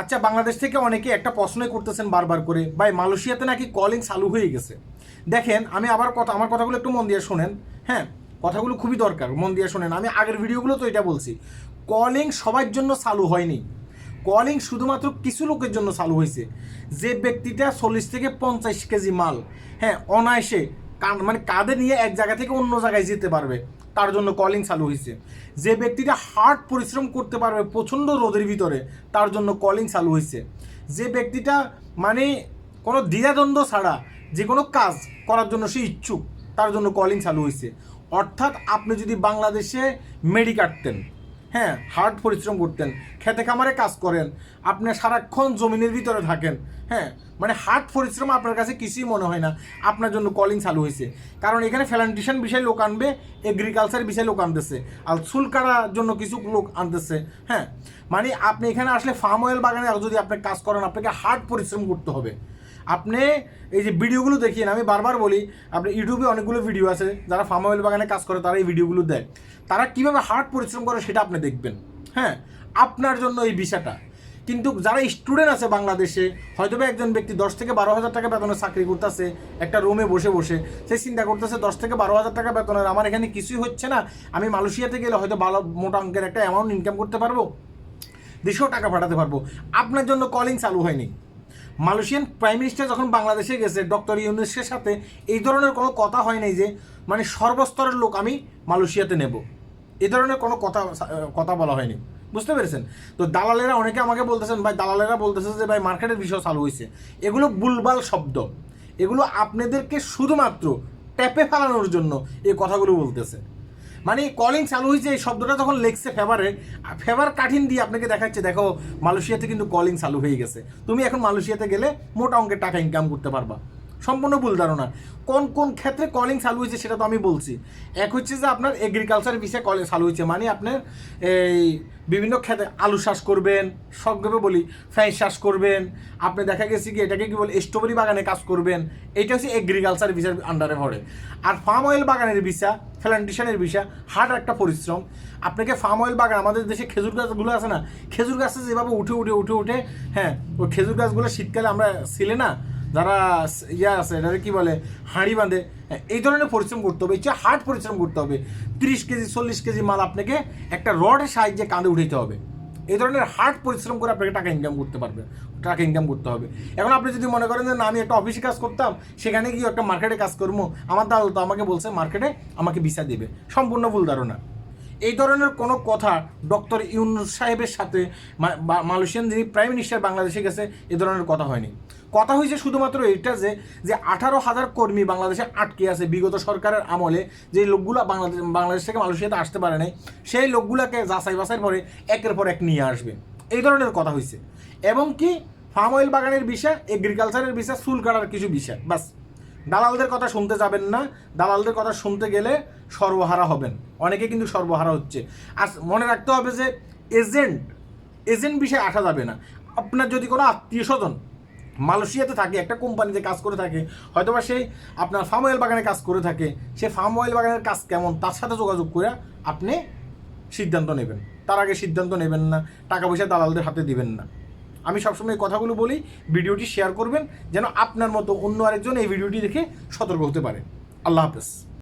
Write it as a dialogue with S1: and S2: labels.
S1: আচ্ছা বাংলাদেশ থেকে অনেকে একটা প্রশ্নই করতেছেন বারবার করে, ভাই, মালয়েশিয়াতে নাকি কলিং চালু হয়ে গেছে? দেখেন, আমি আবার কথা, আমার কথাগুলো একটু মন দিয়ে শোনেন। হ্যাঁ কথাগুলো খুবই দরকার, মন দিয়ে শোনেন। আমি আগের ভিডিওগুলো তো এটা বলছি। কলিং সবার জন্য চালু হয়নি। কলিং শুধুমাত্র কিছু লোকের জন্য চালু হয়েছে। যে ব্যক্তিটা চল্লিশ থেকে পঞ্চাশ কেজি মাল হ্যাঁ অনায়াসে মানে কাঁধে নিয়ে এক জায়গা থেকে অন্য জায়গায় যেতে পারবে। তার জন্য কলিং চালু হয়েছে। যে ব্যক্তিটা হার্ড পরিশ্রম করতে পারবে প্রচণ্ড রোদের ভিতরে, তার জন্য কলিং চালু হয়েছে। যে ব্যক্তিটা মানে কোনো দ্বিধাদ্বন্দ্ব ছাড়া যে কোনো কাজ করার জন্য সে ইচ্ছুক, তার জন্য কলিং চালু হয়েছে। অর্থাৎ আপনি যদি বাংলাদেশে মেডি কাটতেন হ্যাঁ হার্ড পরিশ্রম করতেন, খেতে খামারে কাজ করেন, আপনি সারাক্ষণ জমিনের ভিতরে থাকেন হ্যাঁ মানে হার্ড পরিশ্রম আপনার কাছে কিছুই মনে হয় না, আপনার জন্য কলিং চালু হয়েছে। কারণ এখানে ফ্যালান্টেশন বিষয়ে লোক আনবে এগ্রিকালচার বিষয়ে লোক আনতেছে, আর চুল কাটার জন্য কিছু লোক আনতেছে হ্যাঁ মানে আপনি এখানে আসলে ফার্ম অয়েল বাগানে যদি আপনি কাজ করেন, আপনাকে হার্ড পরিশ্রম করতে হবে। আপনি এই যে ভিডিওগুলো দেখিয়েন আমি বারবার বলি, আপনি ইউটিউবে অনেকগুলো ভিডিও আছে, যারা ফার্ম অয়েল বাগানে কাজ করে, তারা এই ভিডিওগুলো দেয়। তারা কীভাবে হার্ড পরিশ্রম করে সেটা আপনি দেখবেন। হ্যাঁ আপনার জন্য এই বিষয়টা। কিন্তু যারা স্টুডেন্ট আছে বাংলাদেশে হয়তো একজন ব্যক্তি দশ থেকে বারো হাজার টাকা বেতনের চাকরি করতেছে, একটা রুমে বসে বসে, সে চিন্তা করতেছে দশ থেকে বারো হাজার টাকা বেতনের, আমার এখানে কিছুই হচ্ছে না, আমি মালয়েশিয়াতে গেলে হয়তো ভালো, মোটা অঙ্কের একটা অ্যামাউন্ট ইনকাম করতে পারব, দেশেও টাকা পাঠাতে পারব। আপনার জন্য কলিং চালু হয়নি। মালয়েশিয়ান প্রাইম মিনিস্টার যখন বাংলাদেশে গেছে ডক্টর ইউনুসের সাথে, এই ধরনের কোনো কথা হয় নাই যে মানে সর্বস্তরের লোক আমি মালয়েশিয়াতে নেব। এই ধরনের কোনো কথা কথা বলা হয়নি। বুঝতে পেরেছেন? তো দালালেরা অনেকে আমাকে বলতেছেন, ভাই, দালালেরা বলতেছে যে, ভাই মার্কেটের বিষয় চালু হয়েছে। এগুলো বুলবাল শব্দ। এগুলো আপনাদেরকে শুধুমাত্র ট্যাপে ফেলানোর জন্য এই কথাগুলো বলতেছে। মানে কলিং চালু হয়েছে, এই শব্দটা যখন লেখছে ফেভারে ফেভার কাঠিন দিয়ে আপনাকে দেখাচ্ছে, দেখো মালয়েশিয়াতে কিন্তু কলিং চালু হয়ে গেছে। তুমি এখন মালয়েশিয়াতে গেলে মোটা অঙ্কের টাকা ইনকাম করতে পারবা। সম্পূর্ণ ভুল ধারণা। কোন কোন ক্ষেত্রে কলিং চালু হয়েছে সেটা তো আমি বলছি। এক হচ্ছে যে আপনার এগ্রিকালচার বিষয়ে কলিং চালু হয়েছে মানে আপনার এই বিভিন্ন ক্ষেত্রে আলু চাষ করবেন সবভাবে বলি, ফ্যাঁস চাষ করবেন, আপনি দেখা গেছে কি এটাকে কি বলে স্ট্রবেরি বাগানে কাজ করবেন, এটা হচ্ছে এগ্রিকালচার বিষয়ের আন্ডারে পড়ে। আর ফার্ম অয়েল বাগানের বিষয় প্ল্যান্টেশনের বিষয় হার্ড একটা পরিশ্রম। আপনাকে ফার্ম অয়েল বাগান, আমাদের দেশে খেজুর গাছগুলো আছে না, খেজুর গাছে যেভাবে উঠে উঠে উঠে উঠে হ্যাঁ ওই খেজুর গাছগুলো শীতকালে আমরা ছিলে না যারা ইয়া আছে এটাকে কি বলে হাঁড়ি বাঁধে হ্যাঁ, এই ধরনের পরিশ্রম করতে হবে ইচ্ছা হার্ড পরিশ্রম করতে হবে। তিরিশ কেজি চল্লিশ কেজি মাল আপনাকে একটা রডের সাহায্যে কাঁধে উঠাইতে হবে। এই ধরনের হার্ড পরিশ্রম করে আপনাকে টাকা ইনকাম করতে পারবে টাকা ইনকাম করতে হবে। এখন আপনি যদি মনে করেন যে না আমি একটা অফিসে কাজ করতাম সেখানে গিয়ে একটা মার্কেটে কাজ করব আমার দাদা তো আমাকে বলছে মার্কেটে আমাকে ভিসা দেবে। সম্পূর্ণ ভুল ধারণা। এই ধরনের কোনো কথা ডক্টর ইউনুস সাহেবের সাথে মালয়েশিয়ান যিনি প্রাইম মিনিস্টার বাংলাদেশে গেছে এ ধরনের কথা হয়নি। কথা হয়েছে শুধুমাত্র এটা যে যে আঠারো হাজার কর্মী বাংলাদেশে আটকে আছে বিগত সরকারের আমলে, যে লোকগুলো বাংলাদেশ বাংলাদেশ থেকে মালয়েশিয়াতে আসতে পারে নাই, সেই লোকগুলোকে যাচাই বাছাই পরে একের পর এক নিয়ে আসবে। এই ধরনের কথা হয়েছে এবং কি, ফার্ম অয়েল বাগানের বিষয় এগ্রিকালচারের বিষয়, চুল কাটার কিছু বিষয় বাস দালালদের কথা শুনতে যাবেন না, দালালদের কথা শুনতে গেলে সর্বহারা হবেন। অনেকে কিন্তু সর্বহারা হচ্ছে। আর মনে রাখতে হবে যে এজেন্ট এজেন্ট বিষয়ে আসা যাবে না। আপনার যদি কোনো আত্মীয় স্বজন মালয়েশিয়াতে থাকে, একটা কোম্পানিতে কাজ করে থাকে, হয়তোবা সে আপনার ফার্ম অয়েল বাগানে কাজ করে থাকে, সে ফার্ম অয়েল বাগানের কাজ কেমন, তার সাথে যোগাযোগ করে আপনি সিদ্ধান্ত নেবেন। তার আগে সিদ্ধান্ত নেবেন না, টাকা পয়সা দালালদের হাতে দিবেন না। আমি সবসময় এই কথাগুলো বলি, ভিডিওটি শেয়ার করবেন, যেন আপনার মতো অন্য আরেকজন এই ভিডিওটি দেখে সতর্ক হতে পারে। আল্লাহ হাফেজ।